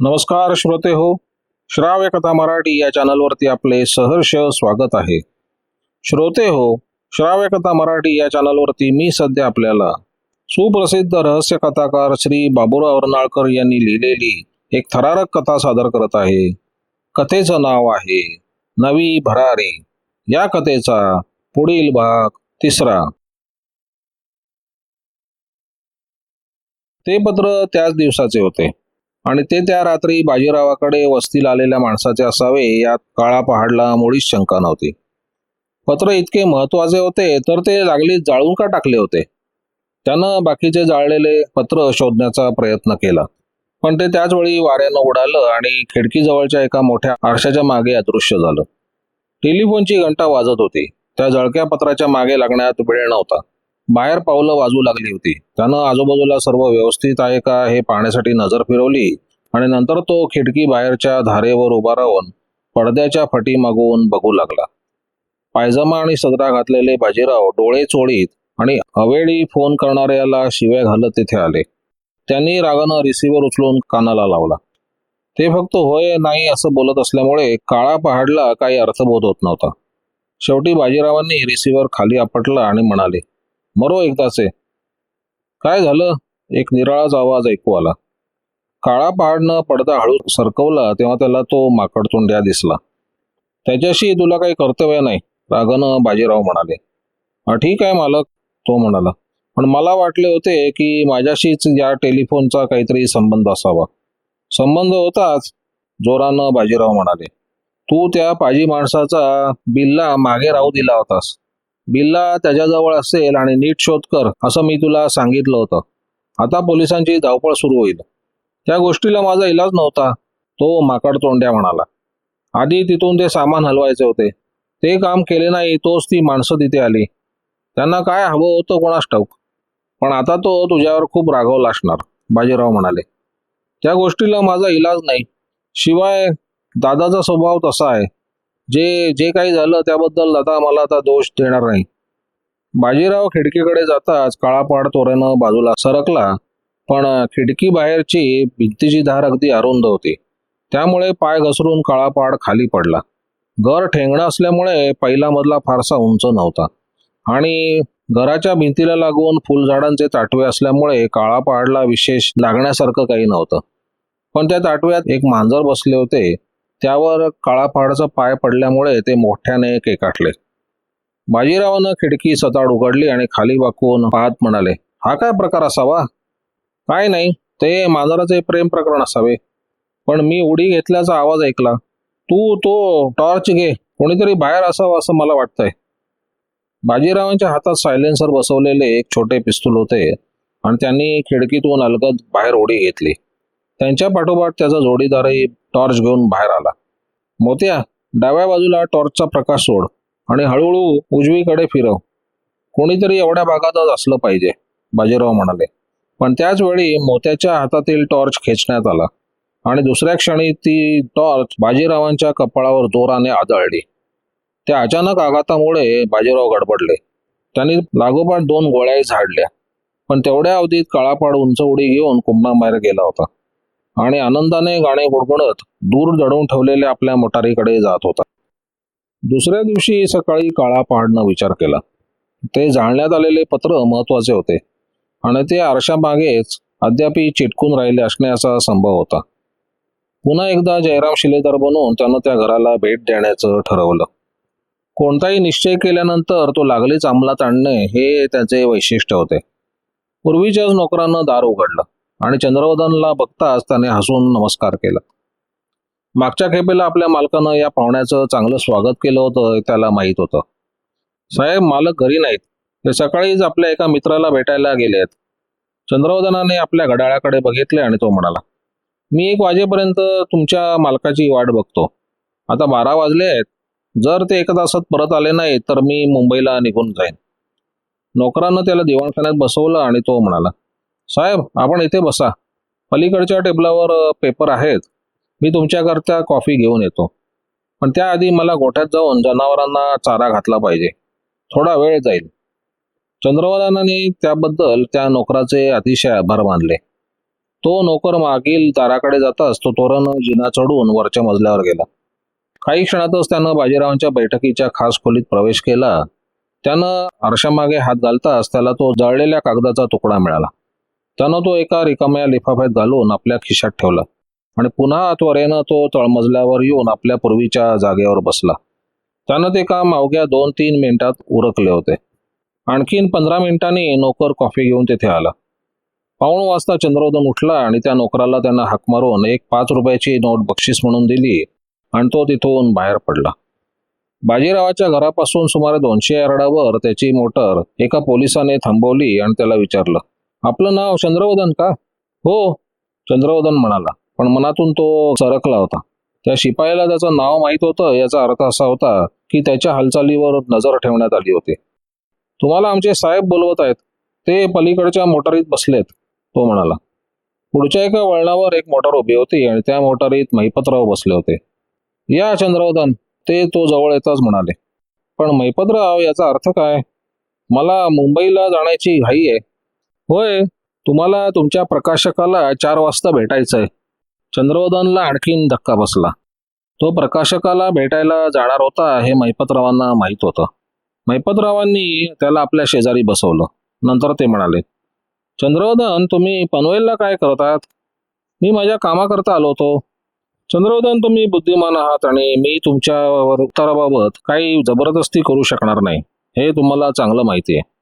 नमस्कार श्रोते हो श्राव्य कथा मराठी या चॅनलवरती आपले सहर्ष स्वागत आहे. श्रोते हो श्राव्य कथा मराठी या चॅनलवरती मी सध्या आपल्याला सुप्रसिद्ध रहस्य कथाकार श्री बाबुराव अर्नाळकर यांनी लिहिलेली एक थरारक कथा सादर करत आहे. कथेचं नाव आहे नवी भरारी. या कथेचा पुढील भाग तिसरा. ते पत्र त्याच दिवसाचे होते. आणि ते त्या रात्री बाजीरावाकडे वस्तीला आलेल्या माणसाचे असावे यात काळा पहाडला मुळीच शंका नव्हती. पत्र इतके महत्त्वाचे होते तर ते लागलीच जाळून का टाकले होते? त्यानं बाकीचे जाळलेले पत्र शोधण्याचा प्रयत्न केला. पण ते त्याच वेळी वाऱ्यानं उडालं आणि खिडकीजवळच्या एका मोठ्या आरशाच्या मागे अदृश्य झालं. टेलिफोनची घंटा वाजत होती. त्या जळक्या पत्राच्या मागे लागण्यात वेळ नव्हता. बाहेर पावलं वाजू लागली होती. त्यानं आजूबाजूला सर्व व्यवस्थित आहे का हे पाहण्यासाठी नजर फिरवली आणि नंतर तो खिडकी बाहेरच्या धारेवर उभा राहून पडद्याच्या फटी मागून बघू लागला. पायजमा आणि सदरा घातलेले बाजीराव डोळे चोळीत आणि अवेळी फोन करणाऱ्याला शिव्या घालत तिथे आले. त्यांनी रागानं रिसिव्हर उचलून कानाला लावला. ते फक्त होय नाही असं बोलत असल्यामुळे काळा पहाडला काही अर्थबोध होत नव्हता. शेवटी बाजीरावांनी रिसिव्हर खाली आपटला आणि म्हणाले मरो एकदाचे काय झालं? एक निराळाच आवाज ऐकू आला. काळा पहाडनं पडदा हळू सरकवला तेव्हा त्याला तो माकडतोंड्या दिसला. त्याच्याशी तुला काही कर्तव्य नाही रागानं बाजीराव म्हणाले. "हा, ठीक आहे मालक तो म्हणाला. पण मला वाटले होते की माझ्याशीच या टेलिफोनचा काहीतरी संबंध असावा. संबंध होताच जोरानं बाजीराव म्हणाले. तू त्या पाजी माणसाचा बिल्ला मागे राहू दिला होतास. बिल्ला त्याच्याजवळ असेल आणि नीट शोध कर असं मी तुला सांगितलं होतं. आता पोलिसांची धावपळ सुरू होईल. त्या गोष्टीला माझा इलाज नव्हता तो माकड तोंड्या म्हणाला. आधी तिथून ते सामान हलवायचे होते. ते काम केले नाही तोच ती माणसं तिथे आली. त्यांना काय हवं होतं कोणास ठाऊक. पण आता तो तुझ्यावर खूप रागवला असणार बाजीराव म्हणाले. त्या गोष्टीला माझा इलाज नाही. शिवाय दादाचा स्वभाव तसा आहे. जे जे काही झालं त्याबद्दल दादा मला आता दोष देणार नाही. बाजीराव खिडकीकडे जाताच काळापाड तोऱ्यानं बाजूला सरकला पण खिडकी बाहेरची भिंतीची धार अगदी अरुंद होती. त्यामुळे पाय घसरून काळापाड खाली पडला. घर ठेंगणं असल्यामुळे पहिला मधला फारसा उंच नव्हता. आणि घराच्या भिंतीला लागून फुलझाडांचे ताटवे असल्यामुळे काळापाडला विशेष लागण्यासारखं काही नव्हतं. पण त्या ताटव्यात एक मांजर बसले होते. त्यावर काळापहाडचा पाय पडल्यामुळे ते मोठ्याने केकाटले. बाजीरावानं खिडकी सताड उघडली आणि खाली वाकून पाहत म्हणाले हा काय प्रकार असावा? काय नाही ते मांजराचे प्रेम प्रकरण असावे. पण मी उडी घेतल्याचा आवाज ऐकला. तू तो टॉर्च घे कोणीतरी बाहेर असावं असं मला वाटतंय. बाजीरावांच्या हातात सायलेन्सर बसवलेले एक छोटे पिस्तूल होते आणि त्यांनी खिडकीतून अलगद बाहेर उडी घेतली. त्यांच्या पाठोपाठ त्याचा जोडीदारही टॉर्च घेऊन बाहेर आला. मोत्या डाव्या बाजूला टॉर्चचा प्रकाश सोड आणि हळूहळू उजवीकडे फिरव. कोणीतरी एवढ्या भागातच असलं पाहिजे बाजीराव म्हणाले. पण त्याच वेळी मोत्याच्या हातातील टॉर्च खेचण्यात आला आणि दुसऱ्या क्षणी ती टॉर्च बाजीरावांच्या कपाळावर जोराने आदळली. त्या अचानक आघातामुळे बाजीराव गडबडले. त्यांनी लागोपाठ दोन गोळ्याही झाडल्या. पण तेवढ्या अवधीत काळापाड उंच उडी घेऊन कुंभणाबाहेर गेला होता. आणि आनंदाने गाणे गुणगुणत दूर दडवून ठेवलेल्या आपल्या मोटारीकडे जात होता. दुसऱ्या दिवशी सकाळी काळा पहाडनं विचार केला. ते जाळण्यात आलेले पत्र महत्त्वाचे होते आणि ते आरशामागेच अद्याप चिटकून राहिले असण्याचा संभव होता. पुन्हा एकदा जयराम शिलेदार बनवून त्यानं त्या घराला भेट देण्याचं ठरवलं. कोणताही निश्चय केल्यानंतर तो लागलीच अंमलात आणणे हे त्याचे वैशिष्ट्य होते. पूर्वीच्याच नोकरानं दार उघडलं. आणि चंद्रवदनला बघताच त्याने हसून नमस्कार केला. मागच्या खेपेला आपल्या मालकानं या पाहुण्याचं चांगलं स्वागत केलं होतं त्याला माहीत होतं. साहेब मालक घरी नाहीत. ते सकाळीच आपल्या एका मित्राला भेटायला गेले आहेत. चंद्रवदनाने आपल्या घड्याळाकडे बघितले आणि तो म्हणाला मी एक वाजेपर्यंत तुमच्या मालकाची वाट बघतो. आता बारा वाजले आहेत. जर ते एका तासात परत आले नाही तर मी मुंबईला निघून जाईन. नोकरानं त्याला दिवाणखान्यात बसवलं आणि तो म्हणाला साहेब आपण इथे बसा. पलीकडच्या टेबलावर पेपर आहेत. मी तुमच्याकरता कॉफी घेऊन येतो. पण त्याआधी मला गोठ्यात जाऊन जनावरांना चारा घातला पाहिजे. थोडा वेळ जाईल. चंद्रवदनाने त्याबद्दल त्या नोकराचे अतिशय आभार मानले. तो नोकर मागील दाराकडे जाताच तो तोरण जिना चढून वरच्या मजल्यावर गेला. काही क्षणातच त्यानं बाजीरावांच्या बैठकीच्या खास खोलीत प्रवेश केला. त्यानं आरशामागे हात घालताच त्याला तो जळलेल्या कागदाचा तुकडा मिळाला. त्यानं तो एका रिकाम्या लिफाफ्यात घालून आपल्या खिशात ठेवला आणि पुन्हा त्वरेनं तो तळमजल्यावर येऊन आपल्या पूर्वीच्या जागेवर बसला. त्यानं ते काम अवघ्या दोन तीन मिनिटात उरकले होते. आणखीन पंधरा मिनिटांनी नोकर कॉफी घेऊन तेथे आला. पाऊण वाजता चंद्रोदन उठला आणि त्या नोकराला त्यांना हाक मारून एक पाच रुपयाची नोट बक्षीस म्हणून दिली आणि तो तिथून बाहेर पडला. बाजीरावाच्या घरापासून सुमारे दोनशे यार्डावर त्याची मोटर एका पोलिसाने थांबवली आणि त्याला विचारलं आपलं नाव चंद्रवदन का? हो चंद्रवदन म्हणाला. पण मनातून तो सरकला होता. त्या शिपायाला त्याचं नाव माहीत होतं याचा अर्थ असा होता की त्याच्या हालचालीवर नजर ठेवण्यात आली होती. तुम्हाला आमचे साहेब बोलवत आहेत. ते पलीकडच्या मोटारीत बसलेत तो म्हणाला. पुढच्या एका वळणावर एक मोटार उभी होती आणि त्या मोटारीत महिपतराव बसले होते. या चंद्रवदन ते तो जवळ येताच म्हणाले. पण महिपतराव याचा अर्थ काय? मला मुंबईला जाण्याची घाई आहे. होय तुम्हाला तुमच्या प्रकाशकाला चार वाजता भेटायचंय. चंद्रवदनला आणखीन धक्का बसला. तो प्रकाशकाला भेटायला जाणार होता हे मैपतरावांना माहीत होतं. मैपतरावांनी त्याला आपल्या शेजारी बसवलं. नंतर ते म्हणाले चंद्रवदन तुम्ही पनवेलला काय करतात? मी माझ्या कामाकरता आलो होतो. चंद्रवदन तुम्ही बुद्धिमान आहात आणि मी तुमच्या उत्तराबाबत काही जबरदस्ती करू शकणार नाही. हे तुम्हाला चांगलं माहिती आहे.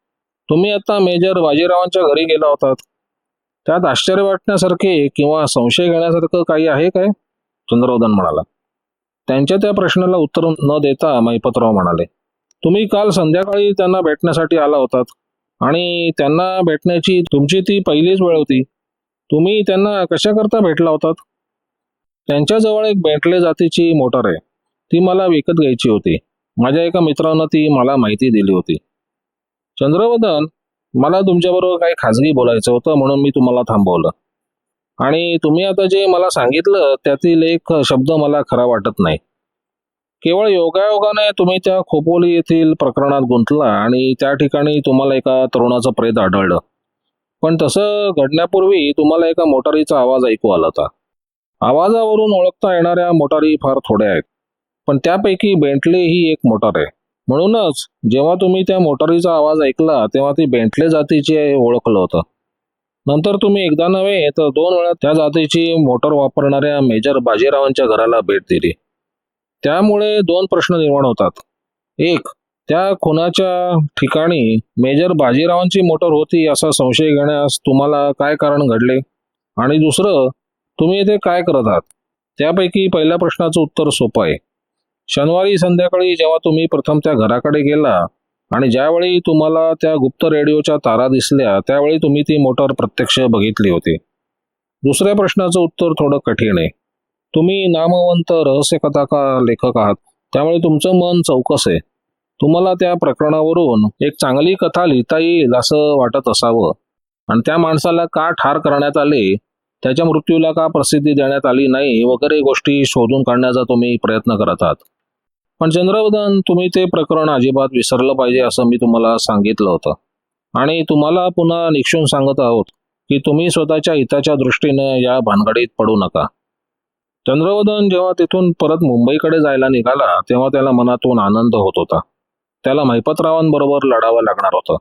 तुम्ही आता मेजर बाजीरावांच्या घरी गेला होतात. त्यात आश्चर्य वाटण्यासारखे किंवा संशय घेण्यासारखं काही आहे काय? चंद्रवदन म्हणाला. त्यांच्या त्या प्रश्नाला उत्तर न देता महिपतराव म्हणाले तुम्ही काल संध्याकाळी त्यांना भेटण्यासाठी आला होतात आणि त्यांना भेटण्याची तुमची ती पहिलीच वेळ होती. तुम्ही त्यांना कशाकरता भेटला होतात? त्यांच्याजवळ एक बेंटले जातीची मोटर आहे. ती मला विकत घ्यायची होती. माझ्या एका मित्रानं ती मला माहिती दिली होती. चंद्रवदन मला तुमच्याबरोबर काही खाजगी बोलायचं होतं म्हणून मी तुम्हाला थांबवलं. आणि तुम्ही आता जे मला सांगितलं त्यातील एक शब्द मला खरा वाटत नाही. केवळ योगायोगाने तुम्ही त्या खोपोली येथील प्रकरणात गुंतला आणि त्या ठिकाणी तुम्हाला एका तरुणाचं प्रेत आढळलं. पण तसं घडण्यापूर्वी तुम्हाला एका मोटारीचा आवाज ऐकू आला होता. आवाजावरून ओळखता येणाऱ्या मोटारी फार थोड्या आहेत. पण त्यापैकी बेंटले ही एक मोटार आहे. म्हणूनच जेव्हा तुम्ही त्या मोटारीचा आवाज ऐकला तेव्हा ती बेंटले जातीची ओळखलं होतं. नंतर तुम्ही एकदा नव्हे तर दोन वेळा त्या जातीची मोटर वापरणाऱ्या मेजर बाजीरावांच्या घराला भेट दिली. त्यामुळे दोन प्रश्न निर्माण होतात. एक त्या खुनाच्या ठिकाणी मेजर बाजीरावांची मोटर होती असा संशय घेण्यास तुम्हाला काय कारण घडले? आणि दुसरं तुम्ही ते काय करत आहात? त्यापैकी पहिल्या प्रश्नाचं उत्तर सोपं आहे. शनिवारी संध्याकाळी जेव्हा तुम्ही प्रथम त्या घराकडे गेला आणि ज्यावेळी तुम्हाला त्या गुप्त रेडिओच्या तारा दिसल्या त्यावेळी तुम्ही ती मोटर प्रत्यक्ष बघितली होती. दुसऱ्या प्रश्नाचं उत्तर थोडं कठीण आहे. तुम्ही नामवंत रहस्य कथाकार लेखक आहात. त्यामुळे तुमचं मन चौकस आहे. तुम्हाला त्या प्रकरणावरून एक चांगली कथा लिहिता येईल असं वाटत असावं. आणि त्या माणसाला का ठार करण्यात आले? त्याच्या मृत्यूला का प्रसिद्धी देण्यात आली नाही? वगैरे गोष्टी शोधून काढण्याचा तुम्ही प्रयत्न करत आहात. पण चंद्रवदन तुम्ही ते प्रकरण अजिबात विसरलं पाहिजे असं मी तुम्हाला सांगितलं होतं. आणि तुम्हाला पुन्हा निक्षून सांगत आहोत की तुम्ही स्वतःच्या हिताच्या दृष्टीनं या भानगडीत पडू नका. चंद्रवदन जेव्हा तिथून परत मुंबईकडे जायला निघाला तेव्हा त्याला मनातून आनंद होत होता. त्याला महिपतरावांबरोबर लढावं लागणार होतं.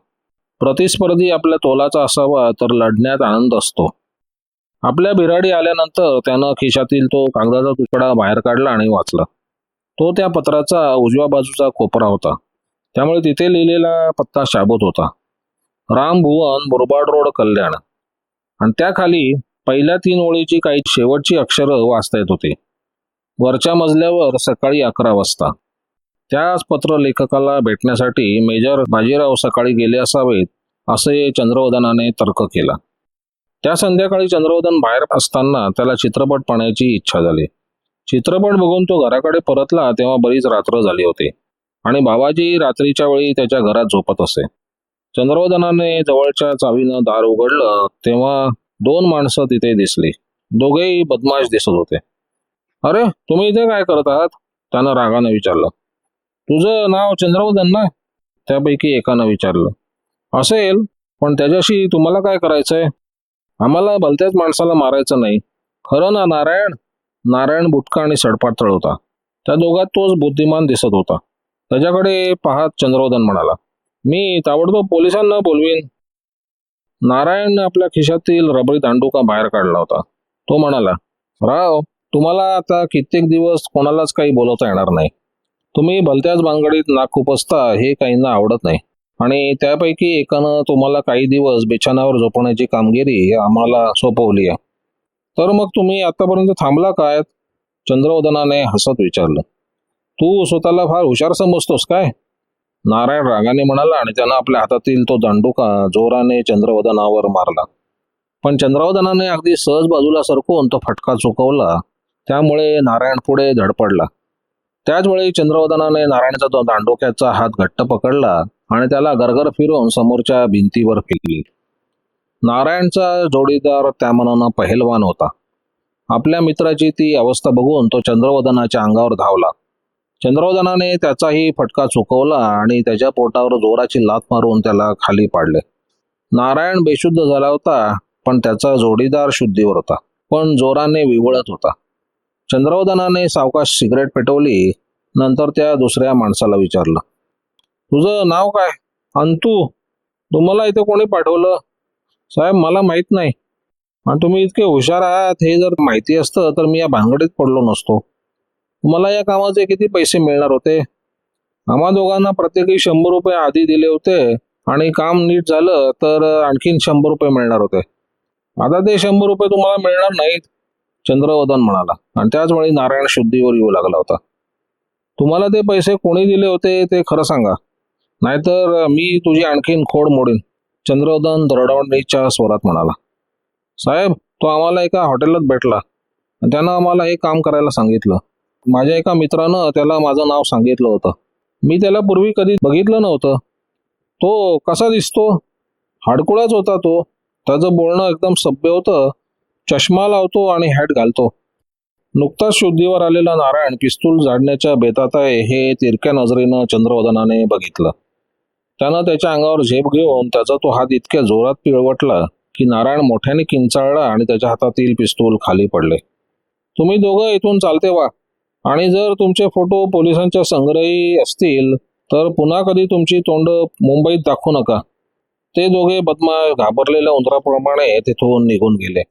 प्रतिस्पर्धी आपल्या तोलाचा असावा तर लढण्यात आनंद असतो. आपल्या बिराडी आल्यानंतर त्यानं खिशातील तो कागदाचा तुकडा बाहेर काढला आणि वाचला. तो त्या पत्राचा उजव्या बाजूचा कोपरा होता. त्यामुळे तिथे लिहिलेला पत्ता शाबूत होता. रामभुवन बुरबाड रोड कल्याण. आणि त्याखाली पहिल्या तीन ओळीची काही शेवटची अक्षरं वाचता येत होती. वरच्या मजल्यावर सकाळी अकरा वाजता. त्याच पत्र लेखकाला भेटण्यासाठी मेजर बाजीराव सकाळी गेले असावेत असे चंद्रवदनाने तर्क केला. त्या संध्याकाळी चंद्रवदन बाहेर असताना त्याला चित्रपट पाहण्याची इच्छा झाली. चित्रपट बघून तो घराकडे परतला तेव्हा बरीच रात्र झाली होती. आणि बाबाजी रात्रीच्या वेळी त्याच्या घरात झोपत असे. चंद्रवदनाने जवळच्या चावीनं दार उघडलं तेव्हा दोन माणसं तिथे दिसली. दोघेही बदमाश दिसत होते. अरे तुम्ही इथे काय करत आहात? त्यानं रागानं विचारलं. तुझं नाव चंद्रवदन ना? त्यापैकी एकानं विचारलं. असेल पण त्याच्याशी तुम्हाला काय करायचंय? आम्हाला भलत्याच माणसाला मारायचं नाही. खरं ना नारायण? नारायण बुटका आणि सडपातळ होता. त्या दोघात तोच बुद्धिमान दिसत होता. त्याच्याकडे पाहत चंद्रोदन म्हणाला मी ताबडतोब पोलिसांना बोलवीन. नारायण आपल्या खिशातील रबरी दांडुका बाहेर काढला होता. तो म्हणाला राव तुम्हाला आता कित्येक दिवस कोणालाच काही बोलवता येणार नाही. तुम्ही भलत्याच बांगडीत नाकुपसता हे काहींना आवडत नाही. आणि त्यापैकी एकानं तुम्हाला काही दिवस बिछाण्यावर झोपण्याची कामगिरी आम्हाला सोपवली आहे. तर मग तुम्ही आतापर्यंत थांबला काय? चंद्रवदनाने हसत विचारलं. तू स्वतःला फार हुशार समजतोस काय? नारायण रागाने म्हणाला आणि त्यानं आपल्या हातातील तो दांडुका जोराने चंद्रवदनावर मारला. पण चंद्रवदनाने अगदी सहज बाजूला सरकून तो फटका चुकवला. त्यामुळे नारायण पुढे धडपडला. त्याच वेळी चंद्रवदनाने नारायणचा तो दांडोक्याचा हात घट्ट पकडला आणि त्याला गरगर फिरून समोरच्या भिंतीवर फेकली. नारायणचा जोडीदार त्या मनानं पहिलवान होता. आपल्या मित्राची ती अवस्था बघून तो चंद्रवदनाच्या अंगावर धावला. चंद्रवदनाने त्याचाही फटका चुकवला आणि त्याच्या पोटावर जोराची लात मारून त्याला खाली पाडले. नारायण बेशुद्ध झाला होता पण त्याचा जोडीदार शुद्धीवर होता पण जोराने विवळत होता. चंद्रवदनाने सावकाश सिगरेट पेटवली नंतर त्या दुसऱ्या माणसाला विचारलं तुझं नाव काय? अंतू? तुम्हाला इथे कोणी पाठवलं? साहेब मला माहीत नाही. आणि तुम्ही इतके हुशार आहात हे जर माहिती असतं तर मी या भानगडीत पडलो नसतो. तुम्हाला या कामाचे किती पैसे मिळणार होते? आम्हा दोघांना प्रत्येकी शंभर रुपये आधी दिले होते आणि काम नीट झालं तर आणखीन शंभर रुपये मिळणार होते. आता ते शंभर रुपये तुम्हाला मिळणार नाहीत चंद्रवदन म्हणाला. आणि त्याच वेळी नारायण शुद्धीवर येऊ लागला होता. तुम्हाला ते पैसे कोणी दिले होते ते खरं सांगा. नाहीतर मी तुझी आणखीन खोड मोडीन. चंद्रवदन दरडावणीच्या स्वरात म्हणाला साहेब तो आम्हाला एका हॉटेलात भेटला. त्यानं आम्हाला हे काम करायला सांगितलं. माझ्या एका मित्रानं त्याला माझं नाव सांगितलं होतं. मी त्याला पूर्वी कधी बघितलं नव्हतं. तो कसा दिसतो? हाडकुळाच होता तो. त्याचं बोलणं एकदम सभ्य होतं. चष्मा लावतो आणि हॅट घालतो. नुकताच शुद्धीवर आलेला नारायण पिस्तूल झाडण्याच्या बेतात आहे हे तिरक्या नजरेनं चंद्रवदनाने बघितलं. त्यानं त्याच्या अंगावर झेप घेऊन त्याचा तो हात इतक्या जोरात पिळवटला की नारायण मोठ्याने किंचाळला आणि त्याच्या हातातील पिस्तूल खाली पडले. तुम्ही दोघं इथून चालते वा आणि जर तुमचे फोटो पोलिसांच्या संग्रही असतील तर पुन्हा कधी तुमची तोंड मुंबईत दाखवू नका. ते दोघे बदमाश घाबरलेल्या उंदराप्रमाणे तिथून निघून गेले.